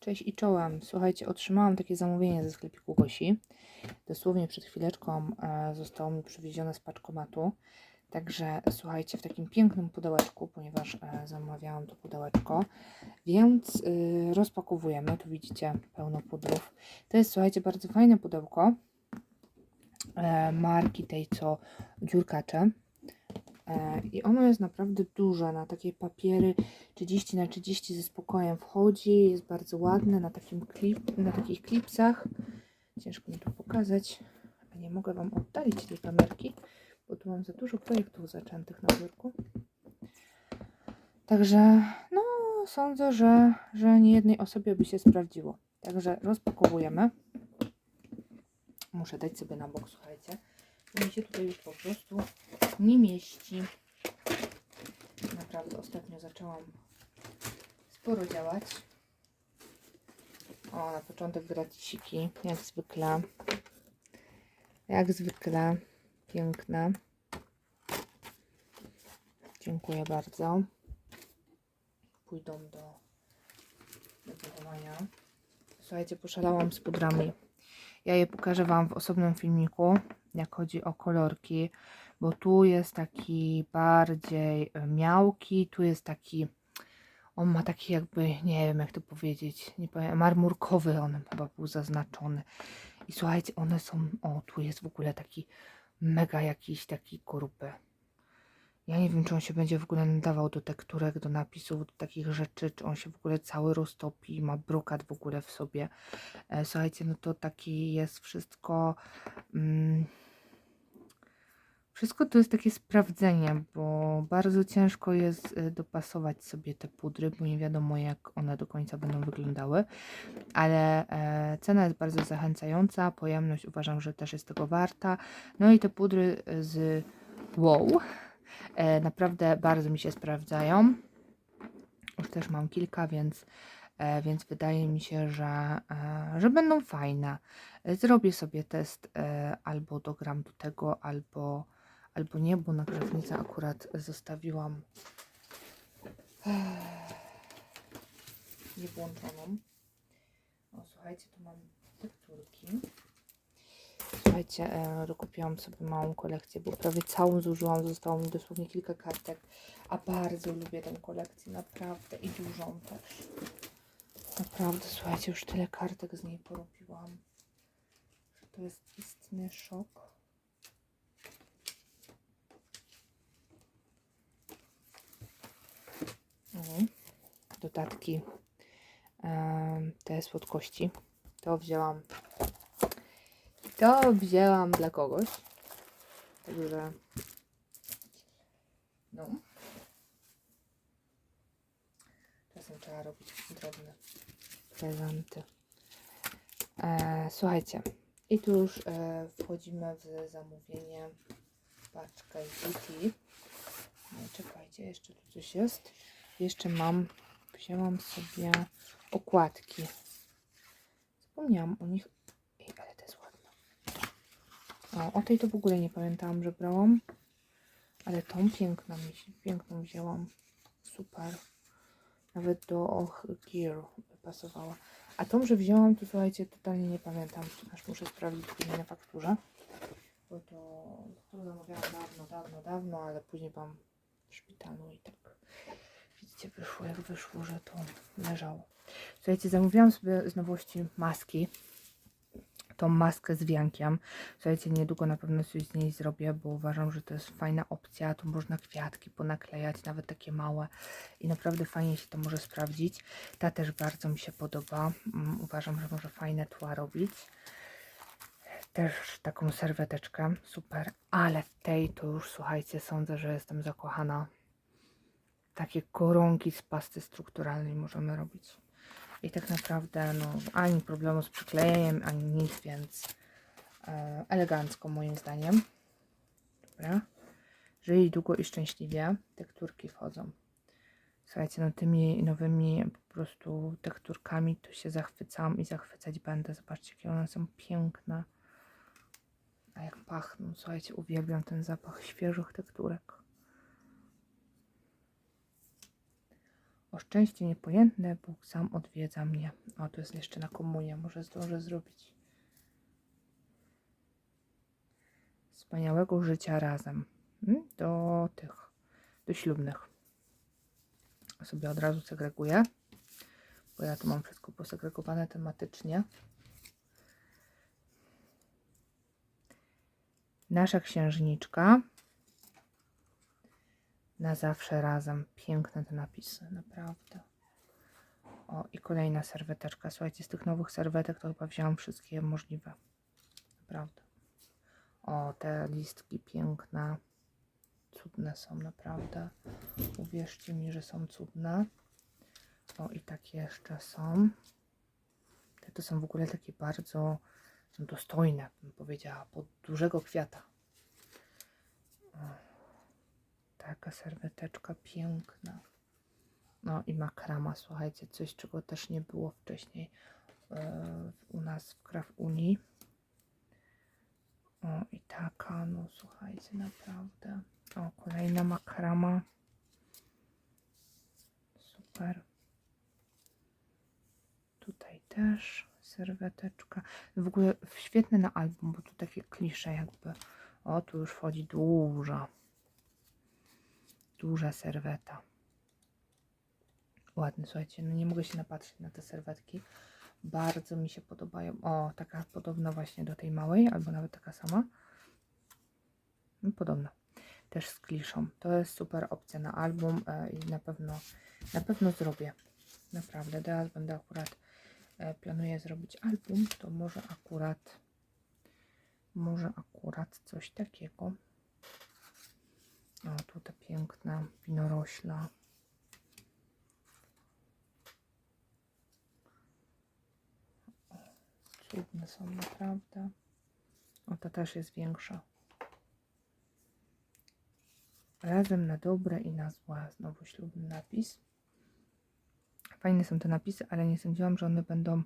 Cześć i czołem. Słuchajcie, otrzymałam takie zamówienie ze sklepiku Gosi. Dosłownie przed chwileczką e, zostało mi przywiezione z paczkomatu. Także słuchajcie, w takim pięknym pudełeczku, ponieważ e, zamawiałam to pudełeczko. Więc y, rozpakowujemy. Tu widzicie pełno pudrów. To jest, słuchajcie, bardzo fajne pudełko. E, marki tej, co dziurkacze. E, I ono jest naprawdę duże, na takie papiery 30 na 30 ze spokojem wchodzi, jest bardzo ładne na, takim klip, na takich klipsach. Ciężko mi to pokazać, a nie mogę Wam oddalić tej kamerki, bo tu mam za dużo projektów zaczętych na biurku. Także no sądzę, że, że nie jednej osobie by się sprawdziło. Także rozpakowujemy. Muszę dać sobie na bok, słuchajcie. Mi się tutaj już po prostu nie mieści. Naprawdę ostatnio zaczęłam sporo działać. O, na początek gratisiki, jak zwykle. Jak zwykle. Piękne. Dziękuję bardzo. Pójdą do, do zachowania. Słuchajcie, poszalałam z pudrami. Ja je pokażę Wam w osobnym filmiku, jak chodzi o kolorki, bo tu jest taki bardziej e, miałki, tu jest taki, on ma taki jakby, nie wiem jak to powiedzieć, nie powiem, marmurkowy on chyba był zaznaczony. I słuchajcie, one są, o tu jest w ogóle taki mega jakiś taki korupy. Ja nie wiem, czy on się będzie w ogóle nadawał do tekturek, do napisów, do takich rzeczy, czy on się w ogóle cały roztopi, ma brokat w ogóle w sobie. E, słuchajcie, no to taki jest wszystko. Mm, wszystko to jest takie sprawdzenie, bo bardzo ciężko jest y, dopasować sobie te pudry, bo nie wiadomo jak one do końca będą wyglądały. Ale e, cena jest bardzo zachęcająca, pojemność uważam, że też jest tego warta. No i te pudry z wow, e, naprawdę bardzo mi się sprawdzają. Już też mam kilka, więc E, więc wydaje mi się, że, że będą fajne. Zrobię sobie test albo dogram do tego, albo, albo nie, bo nagrzewnicę akurat zostawiłam e, niewłączoną. O, słuchajcie, tu mam tekturki. Słuchajcie, e, dokupiłam sobie małą kolekcję, bo prawie całą zużyłam. Zostało mi dosłownie kilka kartek, a bardzo lubię tę kolekcję, naprawdę i dużą też. Naprawdę, słuchajcie, już tyle kartek z niej porobiłam, że to jest istny szok. Dodatki te słodkości. To wzięłam. To wzięłam dla kogoś. Także. No. Czasem trzeba robić drobne prezenty. E, słuchajcie, i tu już e, wchodzimy w zamówienie paczkę GT. Nie, czekajcie, jeszcze tu coś jest. Jeszcze mam, wzięłam sobie okładki. Zapomniałam o nich. Ej, ale to jest ładne. O, o tej to w ogóle nie pamiętałam, że brałam. Ale tą piękną, piękną wzięłam. Super. Nawet do Och Gear pasowała. A tą, że wzięłam, to słuchajcie, totalnie nie pamiętam. Aż muszę sprawdzić później na fakturze. Bo to, to zamawiałam dawno, dawno, dawno, ale później byłam w szpitalu i tak wyszło jak wyszło, że to leżało. Słuchajcie, zamówiłam sobie z nowości maski. Tą maskę z wiankiem. Słuchajcie, niedługo na pewno coś z niej zrobię, bo uważam, że to jest fajna opcja. Tu można kwiatki ponaklejać, nawet takie małe i naprawdę fajnie się to może sprawdzić. Ta też bardzo mi się podoba. Mm, Uważam, że może fajne tła robić. Też taką serweteczkę, super. Ale w tej to już słuchajcie, sądzę, że jestem zakochana. Takie koronki z pasty strukturalnej możemy robić. I tak naprawdę no, ani problemu z przyklejeniem, ani nic, więc e, elegancko moim zdaniem. Dobra. Żyj długo i szczęśliwie. Tekturki wchodzą. Słuchajcie, no tymi nowymi po prostu tekturkami to się zachwycam i zachwycać będę. Zobaczcie, jakie one są piękne. A jak pachną, słuchajcie, uwielbiam ten zapach świeżych tekturek. Szczęście niepojętne, Bóg sam odwiedza mnie. O, to jest jeszcze na komunię, może zdążę zrobić. Wspaniałego życia razem. Mm, Do tych, do ślubnych. Sobie od razu segreguję, bo ja tu mam wszystko posegregowane tematycznie. Nasza księżniczka. Na zawsze razem. Piękne te napisy, naprawdę. O, i kolejna serweteczka. Słuchajcie, z tych nowych serwetek to chyba wziąłam wszystkie możliwe. Naprawdę. O, te listki piękne. Cudne są, naprawdę. Uwierzcie mi, że są cudne. O, i takie jeszcze są. Te to są w ogóle takie bardzo dostojne, bym powiedziała, pod dużego kwiata. O, taka serweteczka piękna. No i makrama, słuchajcie, coś czego też nie było wcześniej e, u nas w Kraw Unii. O i taka, no słuchajcie, naprawdę. O, kolejna makrama. Super. Tutaj też serweteczka. W ogóle świetne na album, bo tu takie klisze jakby. O, tu już wchodzi duża. Duża serweta. Ładny, słuchajcie, no nie mogę się napatrzeć na te serwetki. Bardzo mi się podobają. O, taka podobna właśnie do tej małej, albo nawet taka sama. No, podobna. Też z kliszą. To jest super opcja na album e, i na pewno, na pewno zrobię. Naprawdę, teraz będę akurat e, planuję zrobić album, to może akurat może akurat coś takiego. O, tu ta piękna winorośla. Cudne są naprawdę. O, ta też jest większa. Razem na dobre i na złe. Znowu ślubny napis. Fajne są te napisy, ale nie sądziłam, że one będą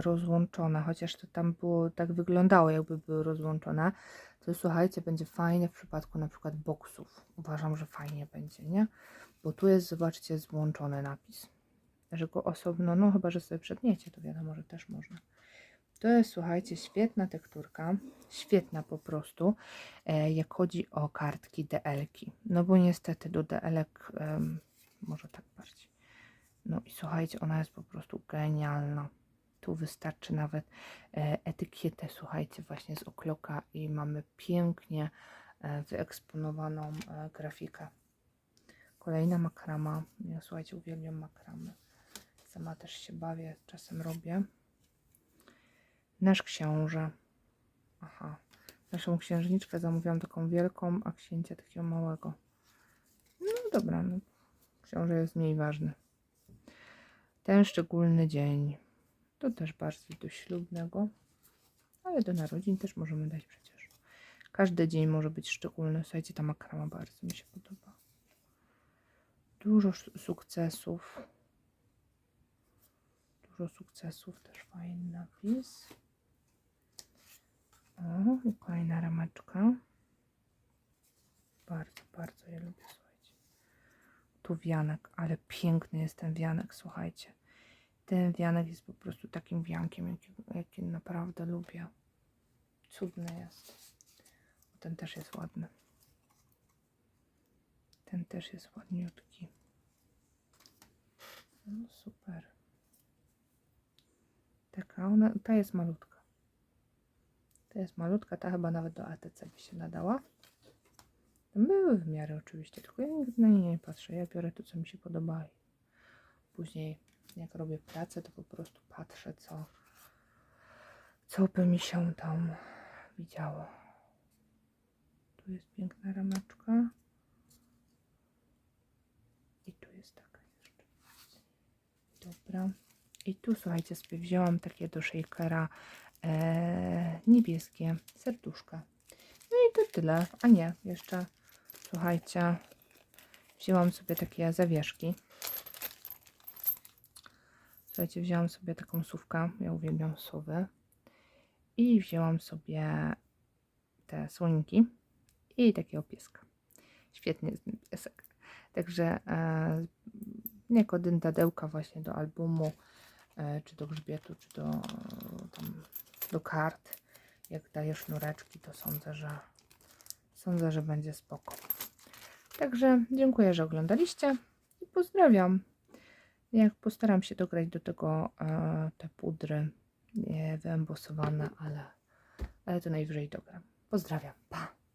rozłączone, chociaż to tam było, tak wyglądało, jakby były rozłączone. To słuchajcie, będzie fajne w przypadku na przykład boksów. Uważam, że fajnie będzie, nie? Bo tu jest, zobaczcie, złączony napis. Że go osobno, no chyba, że sobie przedniecie, to wiadomo, że też można. To jest, słuchajcie, świetna tekturka, świetna po prostu, e, jak chodzi o kartki DL-ki. No bo niestety do DL-ek, może tak bardziej. No i słuchajcie, ona jest po prostu genialna. Tu wystarczy nawet e, etykietę, słuchajcie, właśnie z okloka i mamy pięknie e, wyeksponowaną e, grafikę. Kolejna makrama. Ja słuchajcie, uwielbiam makramy. Sama też się bawię, czasem robię. Nasz książę. Aha. Naszą księżniczkę zamówiłam taką wielką, a księcia takiego małego. No dobra, no. książę jest mniej ważny. Ten szczególny dzień. To też bardziej do ślubnego, ale do narodzin też możemy dać przecież. Każdy dzień może być szczególny. Słuchajcie, ta makrama bardzo mi się podoba. Dużo sukcesów. Dużo sukcesów, też fajny napis. O, i kolejna rameczka. Bardzo, bardzo je lubię, słuchajcie. Tu wianek, ale piękny jest ten wianek, słuchajcie. Ten wianek jest po prostu takim wiankiem, jaki, jaki naprawdę lubię. Cudny jest. Ten też jest ładny. Ten też jest ładniutki. No super. Taka ona, ta jest malutka. Ta jest malutka, ta chyba nawet do ATC by się nadała. Były w miarę oczywiście, tylko ja nigdy na nie nie patrzę. Ja biorę to, co mi się podoba. Później, jak robię pracę, to po prostu patrzę, co, co by mi się tam widziało. Tu jest piękna rameczka. I tu jest taka jeszcze. Dobra. I tu, słuchajcie, sobie wzięłam takie do shakera e, niebieskie serduszka. No i to tyle. A nie, jeszcze, słuchajcie, wzięłam sobie takie zawieszki. Słuchajcie, wzięłam sobie taką sówkę. Ja uwielbiam sowy. I wzięłam sobie te słoniki i takiego pieska. Świetnie jest ten piesek. Także e, jako dyndadełka właśnie do albumu, e, czy do grzbietu, czy do, tam, do kart. Jak daję sznureczki, to sądzę, że sądzę, że będzie spoko. Także dziękuję, że oglądaliście i pozdrawiam. Jak postaram się dograć do tego e, te pudry nie wyembosowane, ale, ale to najwyżej dogram. Pozdrawiam. Pa!